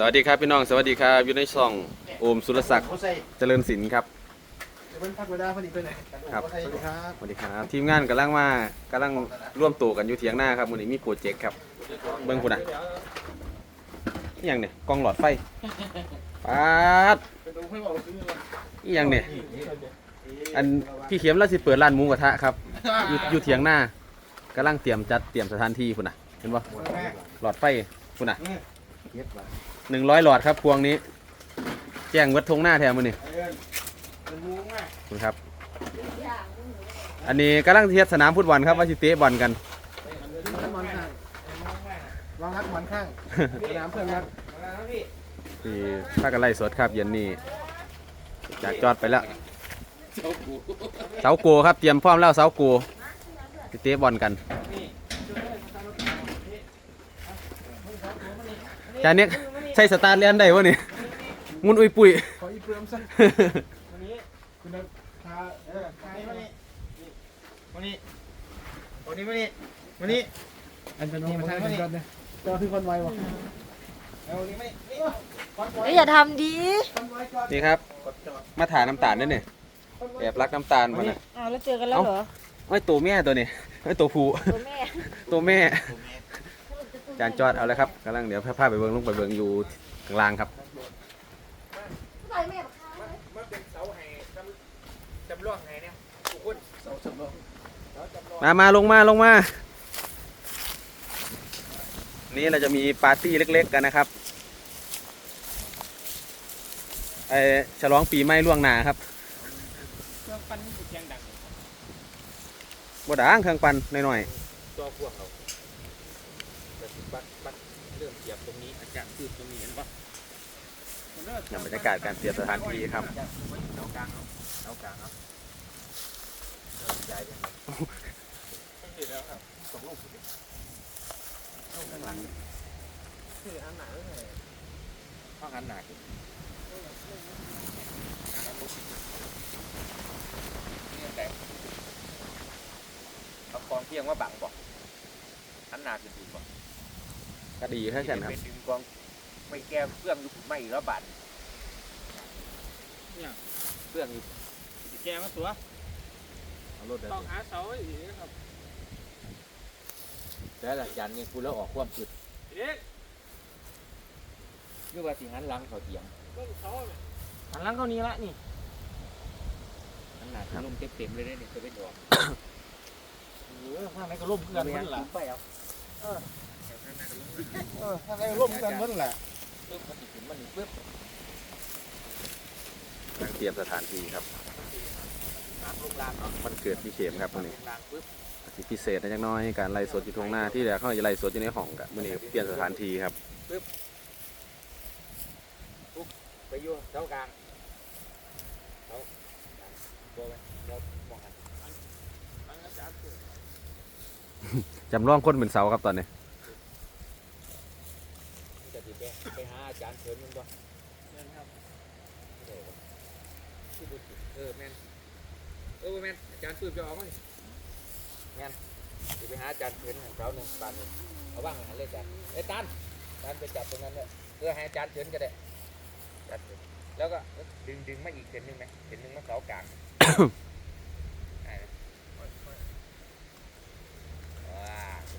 สวัสดีครับพี่น้องสวัสดีครับอยู่ในช่องโอมสุรศักดิ์เขาใส่เจริญศิลป์ครับเดี๋ยวมันพักเวลาพอดีไปไหนครับสวัสดีครับสวัสดีครับทีมงานกำลังมากำลังร่วมตัวกันอยู่เถียงหน้าครับมื้อนี้มีโปรเจกต์ครับเบิ่งคุณน่ะอีหยังเนี่ยกล้องหลอดไฟปาดไปดูให้บอกซื้อมาอีหยังเนี่ยอันพี่เข็มแล้วสิเปิดร้านหมูกระทะครับอยู่อยู่เถียงหน้ากำลังเตรียมจัดเตรียมสถานที่คุณน่ะเห็นปะหลอดไฟคุณน่ะ หนึ่งร้อยหลอดครับพวงนี้ แจ้งวัดทงหน้าแถมมือนี่เป็นมุ้งอะคุณครับ อันนี้กำลังเทียดสนามฟุตบอลครับว่าสิเตะบอลกันรักหมอนข้างวางรักหมอนข้างสนามเพื่อนรักที่ถ้ากันไล่สดครับเย็นนี้จากจอดไปแล้วเสาโกครับเตรียมพร้อมแล้วเสาโกสิเตะบอลกัน จานเนี้ยใส่สตาร์ทเลียนได้วะนี่มุนอุยปุยขออีเปลือมซะวันนี้คุณนักพาเออพามานี่มานี่มานี่มานี่มานี่อันเป็นน้องมาทางกันก่อนเลยจอคือคนไววะเอานี่มานี่นี่คอนไวเอ้ยอย่าทำดีคอนไวจอดนี่ครับกดจอดมาถ่ายน้ำตาลนั่นนี่แอบรักน้ำตาลมานะอ้าวแล้วเจอกันแล้วเหรอไอ้ยตัวแม่ตัวนี้ไอ้ยตัวผู้ตัวแม่ตัวแม่ จานจอดเอาเลยครับกำลังเดี๋ยวพาไปเบิ้งลงไปเบิ้งอยู่ข้างล่างครับมันเป็นเสาไห้จำจำลองไห้เนี่ยทุกคนเสาจำลองเสาจำลองมามาลงมาลงมา นี่เราจะมีปาร์ตี้เล็ก ๆ กันนะครับไอฉลองปีใหม่ล่วงหน้าครับเครื่องปั้นเสียงดังบ่ด่างเครื่องปั่นหน่อยตัวพวกเรา แต่สิบัดบัดเริ่มเสียบตรงนี้อาจารย์คือตรงนี้เห็นปะๆอย่างบรรยากาศการเตรียมสถานที่ครับเอากลางเอาเอากลางเอาเอาใจเย็นเห็นแล้วครับสองลูกเอาข้างหลังคืออันหนาเลยข้างอันหนาคือนี่แต่เอากองเพียงว่าบังบอกอันหนาคือดีบอก ก็ดีแค่กันครับ เป็นดึงกองไม่แก้เพื่องอยู่ไม่แล้วบาดเนี่ย เพื่องอยู่แกมาตัวเอารถได้ต้องหาเสาไว้อีกนะครับแล้วหลังจากนี้กูแล้วออกความสุดเด็กนี่ว่าสิหันหลังเขาเถียงเบิ่งเสาเนี่ยหันหลังเขานี้ละนี่หันหน้าลมเต็มๆเลยเนี่ยจะไปดอกเออข้างในก็ร่มเพื่อนมันล่ะไปเอาเออ ข้างในก็ร่มเพื่อนมันล่ะปึ๊บมันถึงมันปึ๊บกำลังเตรียมสถานที่ครับน้ำลงลางเนาะมันเกิดพี่เข็มครับวันนี้ลางปึ๊บสิพิเศษนะจักหน้อยการไล่สดอยู่ตรงหน้าที่แรกเขาจะไล่สดอยู่ในห้องกับวันนี้เปลี่ยนสถานที่ครับไปอยู่เสากลางเสาตัวไปเรามองกันทางอาจารย์เกิดจำลองคนเป็นเสาครับตอนนี้ มันจะติดแก ไปหาอาจารย์เฉินมันบ่เนี่ยครับเออที่บุตรเออแมนเออแมนอาจารย์ปื้มจะออกมั้ยแมนจะไปหาอาจารย์เฉินของเขาหนึ่งบาทหนึ่งเอาบ้างหันเลยอาจารย์เอ้ยตันตันไปจับตรงนั้นเลยเออให้อาจารย์เฉินก็ได้อาจารย์เฉินแล้วก็ดึงดึงมาอีกเส้นหนึ่งไหมเส้นหนึ่งมาเสากลาง ได้ไหมว้า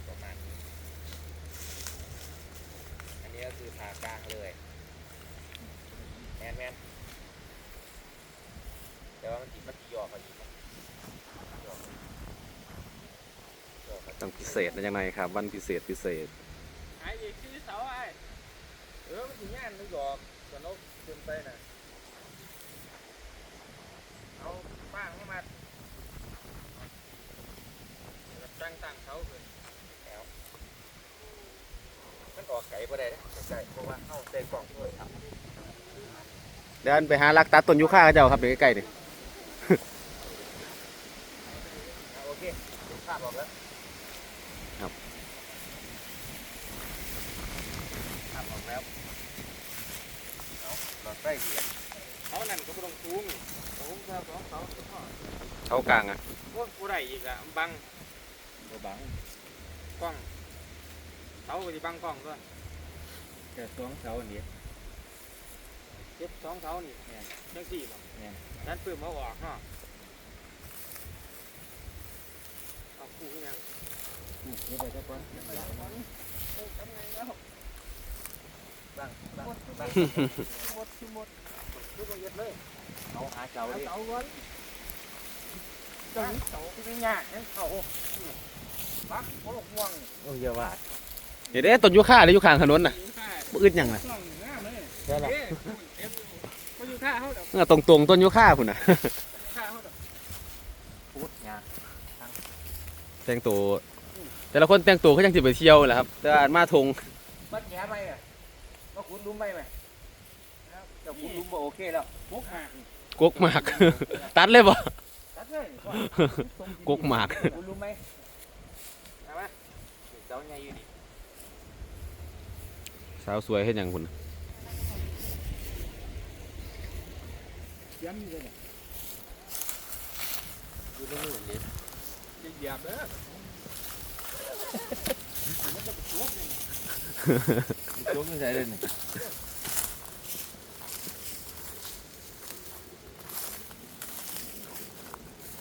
ประมาณนี้ อันนี้ก็คือผ่ากลางเลย แมนแมนแต่ว่ามันติดมันติดยอมาอีกนะยอยอมาต้องพิเศษนะจังหน่อยครับ วันพิเศษพิเศษหายอีกคือเสาไอ้เออมันถึงงานมันหยอกแต่นกขึ้นไปน่ะเอาป้างเข้ามาแล้วตั้งตั้งเขาเลยแล้วมันออกไก่บ่ได้นะไก่เพราะว่าเข้าใส่กล่องด้วยครับ เดินไปหาลักตัดต้นยูคาเขาเจ้าครับเดี๋ยวใกล้ๆนี่อะโอเคภาพออกแล้วครับภาพออกแล้วเอาหลอดไฟดีเขานั่นก็บ่ต้องสูงสูงแค่สองเสาก็พอเขากลางอะพวกผู้ใดอีกอะบังตัวบังกล้องเสาก็สิบังกล้องด้วยแต่สองเสาอันนี้ เเจ็ดสองเท้านี่แม่นจังสี่บ่แม่นนั้นปื้มเอาออกเนาะเอาคู่ขึ้นยังนี่ไปสักคนบ้างบ้างบ้างหมดที่หมดทุกคนเย็ดเลยเอาหาเจ้าเอาดิเสาก่อนเจ้าเสาที่ไม่ยากเนี่ยเขาปักโอ้ห่วงโอ้ยอย่าว่าเดี๋ยวเด้ต้นยูคาเลยอยู่ข้างถนนน่ะบ่อึดหยังน่ะกล้อง งามเลยใช่ละเอ๊ะมาอยู่ท่าเขาเดี๋ยวเออตรงๆต้นยูคาพุ่นน่ะ ท่าเขาเดี๋ยวพูดงานแต่งตัวแต่ละคนแต่งตัวเขายังสิไปเที่ยวแหละครับ แต่ว่ามาทงมัดแง่ไปอะมาขุดลุมไปไหมเจ้าขุดลุมบ่โอเคแล้วพกหากกกหมาก ตัดเลยบ่ ตัดเลยกกหมาก ขุดลุมไหมเอามาเจ้าใหญ่อยู่นี่สาวสวยเฮ็ดหยังพุ่นน่ะ ย้ำอยู่เลยเนี่ยอยู่ในมือนี่จะหยียบเด้อโจ๊กใส่เลยนี่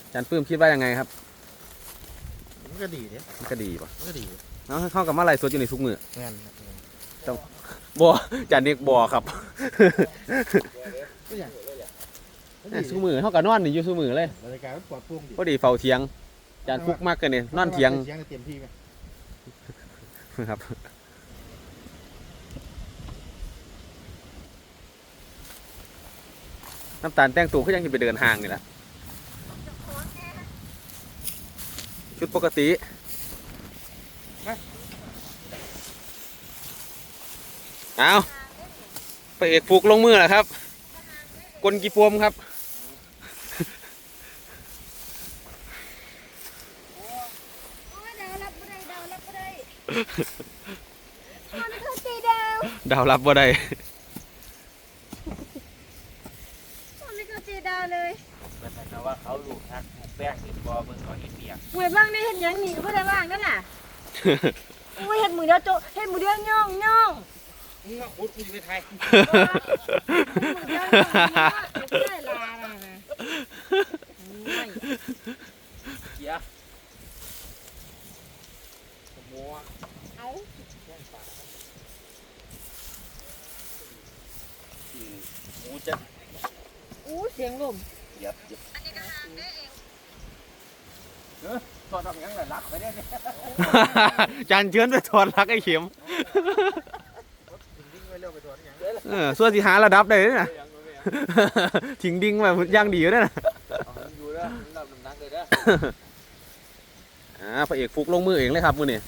อาจารย์ปื้มคิดว่ายังไงครับ มันก็ดีเนี่ยมันก็ดีป่ะมันก็ดีเนาะเข้ากับมาไล่สดอยู่ในทุกมือแม่นบ่อาจารย์เด็กบ่ครับ ก็อย่าง ซุมื้อเฮาก็นอนนี่อยู่ซุมื้อเลย บรรยากาศมันปลอดโปร่งดีพอดีเฝ้าเถียงอาจารย์ฟุกมากกันนี่นอนเถียงเถียงเต็มที่ไหมครับน้ำตาลแต่งตัวก็ยังจะไปเดินห้างนี่แหละชุดปกติเอาไปเอกฟุกลงมือแล้วครับ กลกีปวมครับโอ้ยดาวรับบ่ได้ดาวรับบ่ได้มันเข้าใจดาวดาวรับบ่ได้มันไม่เข้าใจดาวเลยมันเหมือนว่าเขาลูกทักลูกแป้งเห็นบอเบิ่งเขาเห็นเปียกหวยบ้างได้เห็นหยังหนีก็บ่ได้บ้างนั่นน่ะโอ้ยเห็นมือเดียวโจเห็นมือเดียวย่องย่อง มึงมาขุดกูจะไปไทยมือเดียวย่องย่องไม่ได้ลาน่ะนะโอ้ยเกียขโมยเอาหมูจะอู้เสียงลมเหยียบเหยียบตอนทำยังไงรักไปได้เนี่ยจานเชิญไปถอดลักไอ้เข็มวิ่งไป เร็วไปถอนอย่างเออส่วนสิหาระดับได้เลยนะ ทิ้งดิ่งมาย่างดีอยู่เด้อนะอยู่แล้วรับน้ำหนักเลยนะอ่าพระเอกฟุกลงมือเองเลยครับมือนี่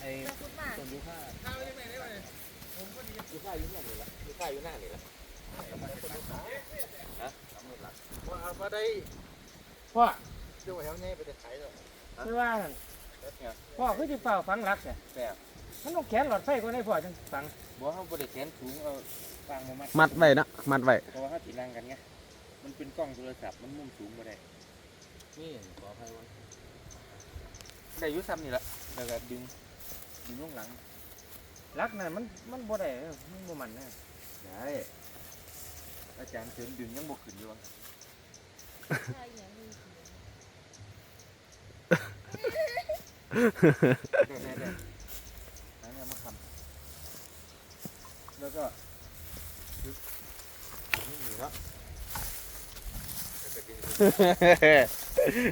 ไอ้จะพูดมาต้นยูคายูคาอยู่หน้านี่ละยูคาอยู่หน้านี่ละฮะสามหมื่นหลักว่าว่าได้พ่อเดี๋ยวแถวนี้ไปจะขายเลยคือว่าหั่นพ่อคือจะเฝ้าฝังรักเนี่ยแต่ มันต้องแขนหลอดไฟก็ได้พ่อจังฝังบอกเขาบริเขียนสูงเอาฟางมามัดมัดไว้นะมัดไว้เพราะว่าเขาติดนั่งกันไงมันเป็นกล้องโทรศัพท์มันมุมสูงมาได้นี่ขออภัยไว้ได้อยุซ้ำนี่แหละแล้วก็ดึงดึงลงหลังรักน่ะมันมันบ่ได้เออมันบ่มันนะได้อาจารย์เชิญดึงยังบกขึ้นอยู่วะใช่อย่างนี้ได้ได้ได้หาเนี่ยมาคำ แล้วก็ดึงนี่หนีแล้วแล้วก็ดึงดึง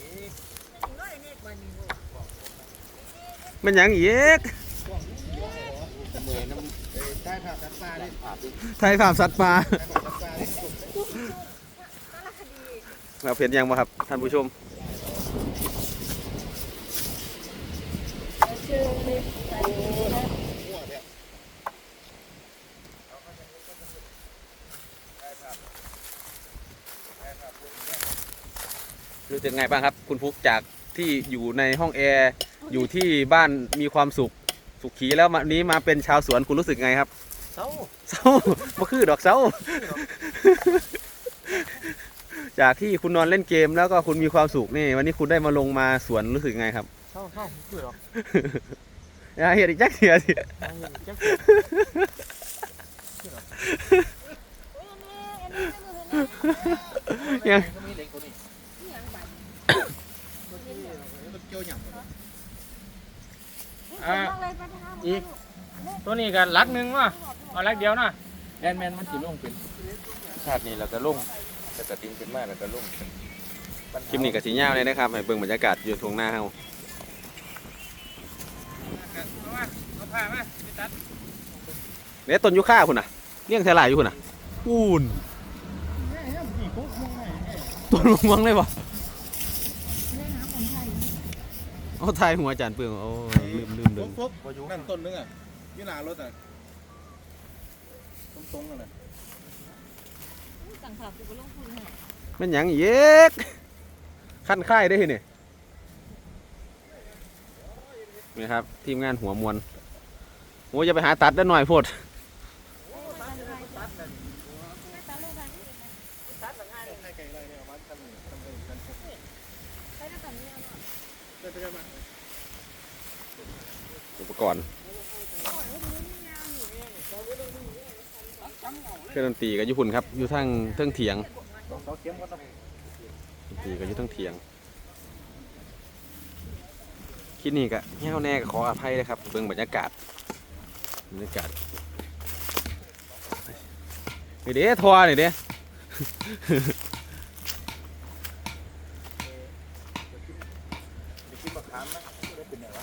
นี่น้อยเน็กวันนี้โว้ยมันหยังอีกเหมือนน้ำไปใต้ภาพตัดปลาดิอาบดิไทยภาพสัตว์ป่าใต้ภาพตัดปลาดิสารคดีเราเพียนยังมาครับท่านผู้ชม รู้สึกไงบ้างครับ คุณฟุกจากที่อยู่ในห้องแอร์อยู่ที่บ้านมีความสุขสุขีแล้ววันนี้มาเป็นชาวสวนคุณรู้สึกไงครับเสาเศร้าบ่คือดอกเศร้า จากที่คุณนอนเล่นเกมแล้วก็คุณมีความสุขนี่ วันนี้คุณได้มาลงมาสวนรู้สึกไงครับ เข้าเข้าคือหรอย่าเฮ็ดอีกจักเทื่อสิเอาเงินจักโอ้ยอันนี้อันนี้ไม่มือเห็นไหมยังก็มีเหล็กตัวนี้นี่หยังบัดเกี่ยวหยังอีกตัวนี้ก็ลักหนึ่งว่ะเอาลักเดียวนะแอนแมนมันสิลงเป็นชาตินี้เราจะลงแต่กระดิ่งขึ้นมาแล้วก็ลงคลิปนี้ก็สิยาเลยนะครับให้เบิ่งบรรยากาศอยู่ตรงหน้าเฮา ผ้ามาไปตัดเด้ต้นยูคาพุ่นน่ะเลี้ยงแถลายอยู่พุ่นน่ะปูนต้นม่วงเลยบ่เล่นน้ำคนไทยเอาทายหัวอาจารย์เปลืองโอ้ยลืมลืมลืมครบๆนั่นต้นนึงอะอยี่หนารถอะตรงๆนั่นแหละสั่งข่าวกูไปลงทุนให้แม่นหยังอีกขั้นค่ายได้นี่นี่ครับ ทีมงานหัวมวลโอ้ยอย่าไปหาตัดได้หน่อยพดอุปกรณ์เครื่องดนตรีก็อยู่พุ่นครับ อยู่ทางเทิงเถียงเถียงดนตรีก็อยู่เทิงเถียงคลิปนี้ก็เงี้ยวแน่ก็ขออภัยเลยครับเบิ่งบรรยากาศ บรรยากาศนี่เด้ทัวร์นี่เด้จะกินมะขามนะได้เป็นไงวะ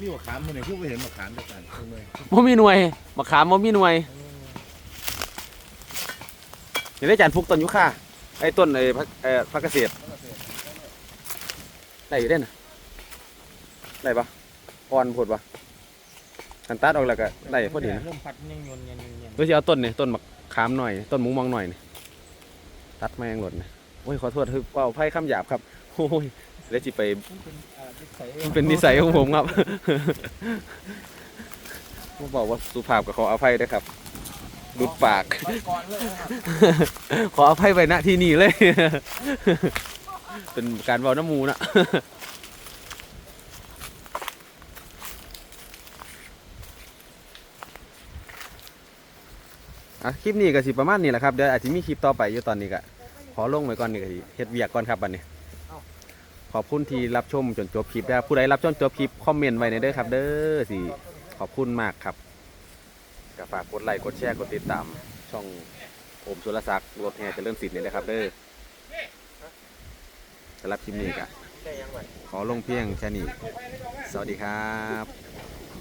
นี่มะขามคนไหนพูดไม่เห็นมะขามด้วยกันทำไมบ่มีหน่วยมะขามบ่มีหน่วยนี่ได้จานฟุกต้นยุค่าไอ้ต้นไอ้พักเอ่อพักเกษตรได้อยู่ได้น่ะ ได้ปะอ่อนผดปะคันตัดออกแล้วก็ได้พอดีนะลมพัดยังยนยังยังยังเพื่อจะเอาต้นนี่ต้นมะขามหน่อย ต้นหมูมองหน่อยนี่ตัดแมงหล่นนะโอ้ยขอโทษคือเป่าไพ่คำหยาบครับโอ้ยแล้วจิไปมันเป็นอ่านิสัยมันเป็นนิสัยของผมครับผมบอกว่าสุภาพกับขออภัยด้วยครับดุดปากก่อนเลยนะครับขออภัยไปณที่นี่เลย เป็นการเว้าน้ำมูนะ อะคลิปนี้ก็สิประมาณนี้แหละครับเดี๋ยวอาจจะมีคลิปต่อไปอยู่ตอนนี้ก็ขอลงไว้ก่อนนี่ก็สิเฮ็ดเวียกก่อนครับบัดนี้ขอบคุณที่รับชมจนจบคลิปนะครับผู้ใดรับชมจบคลิปคอมเมนต์ไว้ในเด้อครับ เด้อสิขอบคุณมากครับก็ฝากกดไลค์กดแชร์กดติดตาม ช่องโอมสุรศักดิ์รถแห่เจริญสิทธิ์นี่นะครับ เด้อสำหรับคลิปนี้ก็ได้ยังไงขอลงเพียงแค่นี้ สวัสดีครับ